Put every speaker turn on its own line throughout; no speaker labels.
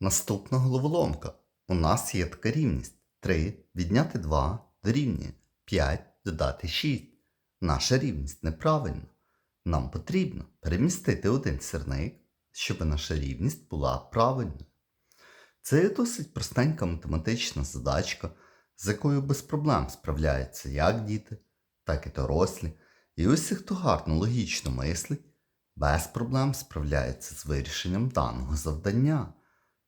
Наступна головоломка. У нас є така рівність. 3 відняти 2 дорівнює 5 додати 6. Наша рівність неправильна. Нам потрібно перемістити один сірник, щоб наша рівність була правильною. Це є досить простенька математична задачка, з якою без проблем справляються як діти, так і дорослі. І усі, хто гарно логічно мислить, без проблем справляється з вирішенням даного завдання.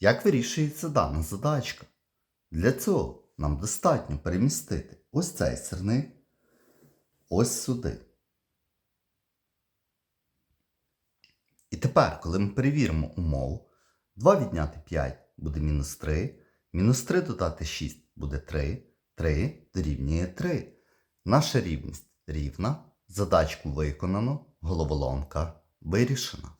Як вирішується дана задачка? Для цього нам достатньо перемістити ось цей сірник ось сюди. І тепер, коли ми перевіримо умову, 2 відняти 5 буде мінус 3, мінус 3 додати 6 буде 3, 3 дорівнює 3. Наша рівність рівна, задачку виконано, головоломка вирішена.